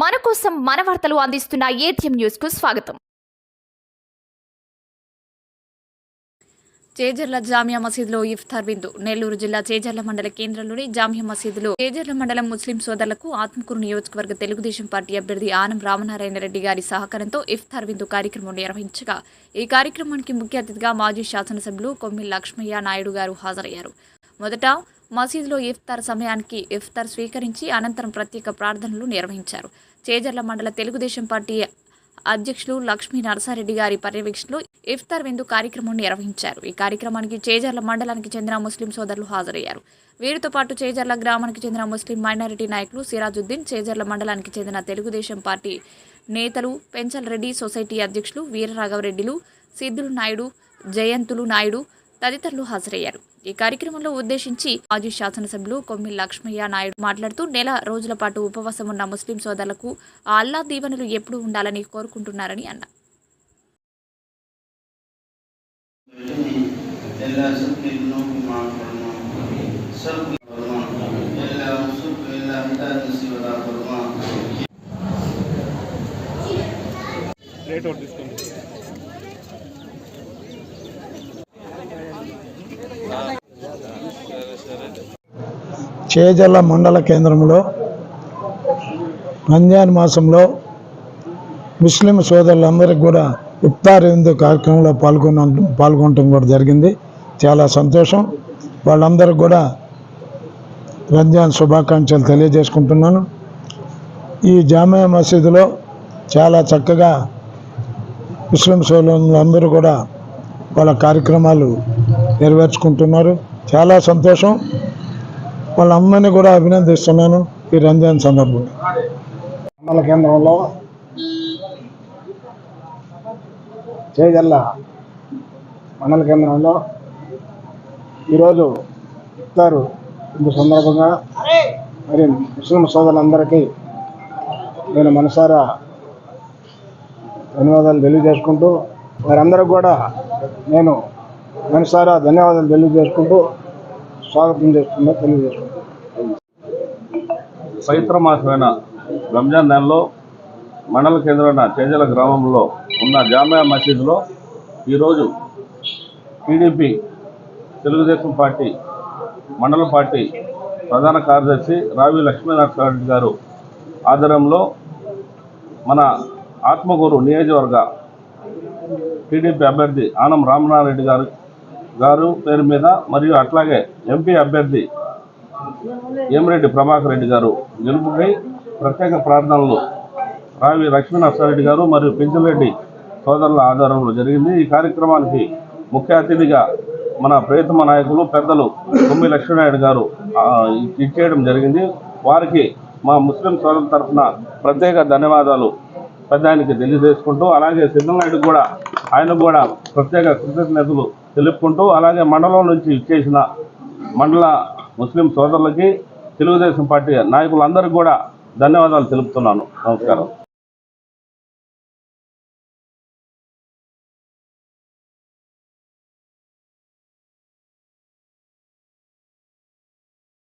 మన కోసం మన వార్తలు అందిస్తున్న ఏటీఎం న్యూస్కు స్వాగతం. చేజర్ల జామియా మసీదులో ఇఫ్తార్ విందు. నెల్లూరు జిల్లా చేజర్ల మండల కేంద్రంలోని జామియా మసీదులో చేజర్ల మండలం ముస్లిం సోదరులకు ఆత్మకూరు నియోజకవర్గ తెలుగుదేశం పార్టీ అభ్యర్థి ఆనం రామనారాయణ రెడ్డి గారి సహకారంతో ఇఫ్తార్ విందు కార్యక్రమం నిర్వహించగా ఈ కార్యక్రమానికి ముఖ్య అతిథిగా మాజీ శాసనసభ్యులు కొమ్మి లక్ష్మయ్య నాయుడు గారు హాజరయ్యారు. మొదట మసీదులో ఇఫ్తార్ సమయానికి ఇఫ్తార్ స్వీకరించి అనంతరం ప్రత్యేక ప్రార్థనలు నిర్వహించారు. చేజర్ల మండల తెలుగుదేశం పార్టీ అధ్యక్షులు లక్ష్మీ నరసారెడ్డి గారి పర్యవేక్షణలో ఇఫ్తార్ విందు కార్యక్రమం నిర్వహించారు. ఈ కార్యక్రమానికి చేజర్ల మండలానికి చెందిన ముస్లిం సోదరులు హాజరయ్యారు. వీరితో పాటు చేజర్ల గ్రామానికి చెందిన ముస్లిం మైనారిటీ నాయకులు సిరాజుద్దీన్ చేజర్ల మండలానికి చెందిన తెలుగుదేశం పార్టీ నేతలు పెంచల్ రెడ్డి సొసైటీ అధ్యక్షులు వీరరాఘవరెడ్డిలు సిద్ధులు నాయుడు జయంతులు నాయుడు తదితరులు హాజరయ్యారు. ఈ కార్యక్రమంలో ఉద్దేశించి మాజీ శాసనసభ్యులు కొమ్మి లక్ష్మయ్య నాయుడు మాట్లాడుతూ నెల రోజుల పాటు ఉపవాసం ఉన్న ముస్లిం సోదరులకు అల్లా దీవెనలు ఎప్పుడు ఉండాలని కోరుకుంటున్నారని అన్నారు. రేట్ ఒకటి తీసుకోండి. చేజల్ల మండల కేంద్రంలో రంజాన్ మాసంలో ముస్లిం సోదరులందరికీ కూడా ఇఫ్తార్ విందు కార్యక్రమంలో పాల్గొన పాల్గొనడం కూడా జరిగింది. చాలా సంతోషం. వాళ్ళందరికీ కూడా రంజాన్ శుభాకాంక్షలు తెలియజేసుకుంటున్నాను. ఈ జామియా మసీదులో చాలా చక్కగా ముస్లిం సోదరులందరూ కూడా వాళ్ళ కార్యక్రమాలు నెరవేర్చుకుంటున్నారు. చాలా సంతోషం. వాళ్ళందరినీ కూడా అభినందిస్తున్నాను ఈ రంజాన్ సందర్భంగా. మండల కేంద్రంలో చేజల్ల మండల కేంద్రంలో ఈరోజు ఇస్తారు ఇందు సందర్భంగా మరి ముస్లిం సోదరులందరికీ నేను మనసారా ధన్యవాదాలు తెలియజేసుకుంటూ వారందరూ కూడా నేను మనసారా ధన్యవాదాలు తెలియజేసుకుంటూ స్వాగతం చేస్తుందో తెలియజేస్తుంది పవిత్ర మాసమైన రంజాన్ నెలలో మండల కేంద్రమైన చేజల గ్రామంలో ఉన్న జామియా మసీదులో ఈరోజు టీడీపీ తెలుగుదేశం పార్టీ మండల పార్టీ ప్రధాన కార్యదర్శి రావి లక్ష్మీనారాయణ గారు ఆధ్వర్యంలో మన ఆత్మగూరు నియోజకవర్గ టీడీపీ అభ్యర్థి ఆనం రామనారెడ్డి గారు గారు పేరు మీద మరియు అట్లాగే ఎంపీ అభ్యర్థి ఏమిరెడ్డి ప్రభాకర్ రెడ్డి గారు గెలుపుకై ప్రత్యేక ప్రార్థనలు. రావి లక్ష్మీనరసారెడ్డి గారు మరియు పెంచలరెడ్డి సోదరుల ఆధారంలో జరిగింది. ఈ కార్యక్రమానికి ముఖ్య అతిథిగా మన ప్రియతమ నాయకులు పెద్దలు కొమ్మి లక్ష్మీనాయుడు గారు ఇచ్చేయడం జరిగింది. వారికి మా ముస్లిం సోదరుల తరఫున ప్రత్యేక ధన్యవాదాలు పెద్దానికి తెలియజేసుకుంటూ అలాగే సిద్ధనాయుడు కూడా ఆయనకు కూడా ప్రత్యేక కృతజ్ఞతలు తెలుపుకుంటూ అలాగే మండలం నుంచి ఇచ్చేసిన మండల ముస్లిం సోదరులకి తెలుగుదేశం పార్టీ నాయకులందరికీ కూడా ధన్యవాదాలు తెలుపుతున్నాను. నమస్కారం.